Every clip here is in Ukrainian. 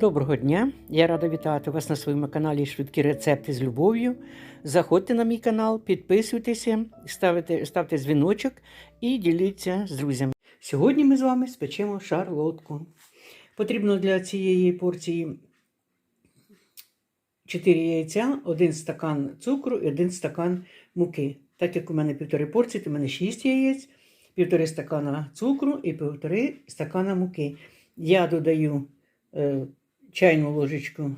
Доброго дня! Я рада вітати вас на своєму каналі Швидкі рецепти з любов'ю. Заходьте на мій канал, підписуйтеся, ставте, ставте дзвіночок і діліться з друзями. Сьогодні ми з вами спечемо шарлотку. Потрібно для цієї порції 4 яйця, 1 стакан цукру і 1 стакан муки. Так як у мене півтори порції, то у мене 6 яєць, півтори стакана цукру і півтори стакана муки. Я додаю е, чайну ложечку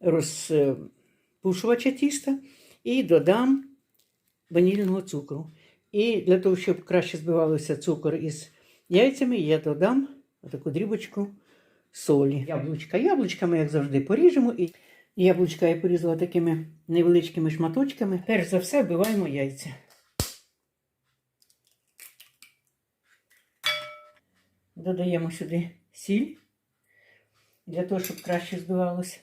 розпушувача тіста і додам ванільного цукру. І для того, щоб краще збивався цукор із яйцями, я додам таку дрібочку солі. Яблучка. Яблучка ми, як завжди, поріжемо. І яблучка я порізала такими невеличкими шматочками. Перш за все вбиваємо яйця. Додаємо сюди сіль для того, щоб краще збивалося.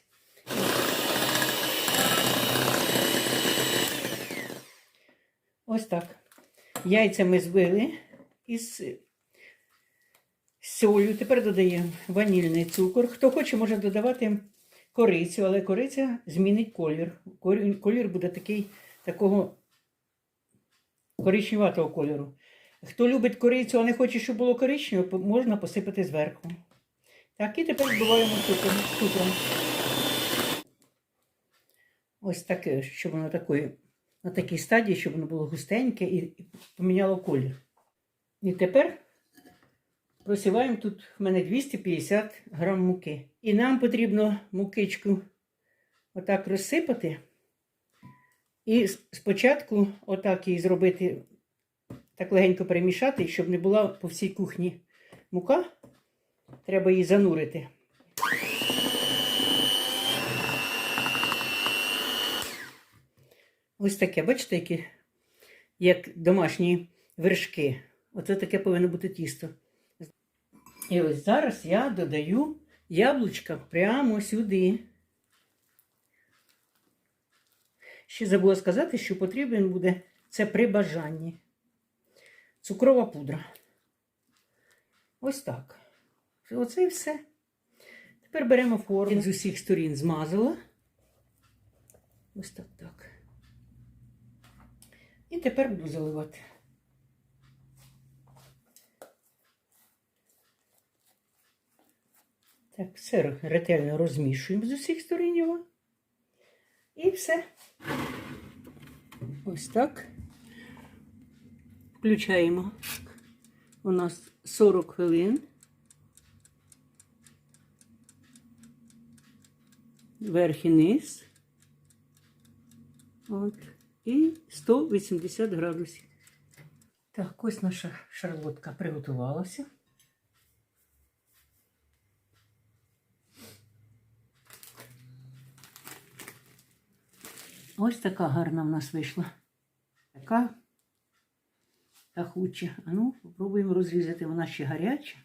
Ось так. Яйця ми збили із солью. Тепер додаємо ванільний цукор. Хто хоче, може додавати корицю, але кориця змінить. Колір- Колір буде такий, такого коричневатого кольору. Хто любить корицю, а не хоче, щоб було коричневе, можна посипати зверху. Так, і тепер збиваємо цукром. цукром. Ось таке, щоб воно такої, на такій стадії, щоб воно було густеньке і, і поміняло колір. І тепер просіваємо тут в мене 250 грам муки. І нам потрібно мукичку отак розсипати. І спочатку отак її зробити, так легенько перемішати, щоб не була по всій кухні мука. Треба її занурити. Ось таке, бачите, які, як домашні вершки. Оце таке повинно бути тісто. І ось зараз я додаю яблучка прямо сюди. Ще забула сказати, що потрібен буде це при бажанні. Цукрова пудра. Ось так. Оце і все. Тепер беремо форму. З усіх сторін змазала. Ось так так. І тепер буду заливати. Так, все ретельно розмішуємо з усіх сторін його. І все. Ось так. Включаємо. У нас 40 хвилин. Верх і низ. От. І 180 градусів. Так, ось наша шарлотка приготувалася. Ось така гарна в нас вийшла. Така пахуча. А ну, попробуємо розрізати. Вона ще гаряча.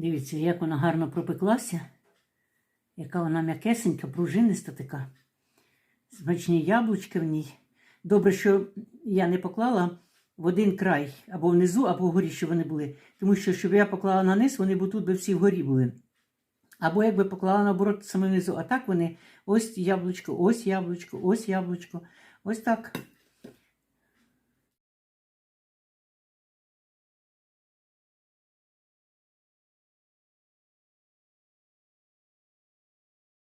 Дивіться, як вона гарно пропеклася, яка вона м'якесенька, пружиниста така. Смачні яблучки в ній. Добре, що я не поклала в один край, або внизу, або вгорі, щоб вони були. Тому що, щоб я поклала на низ, вони б тут би всі вгорі були. Або якби поклала наоборот саме внизу. А так вони ось яблучко, ось яблучко, ось яблучко. Ось так.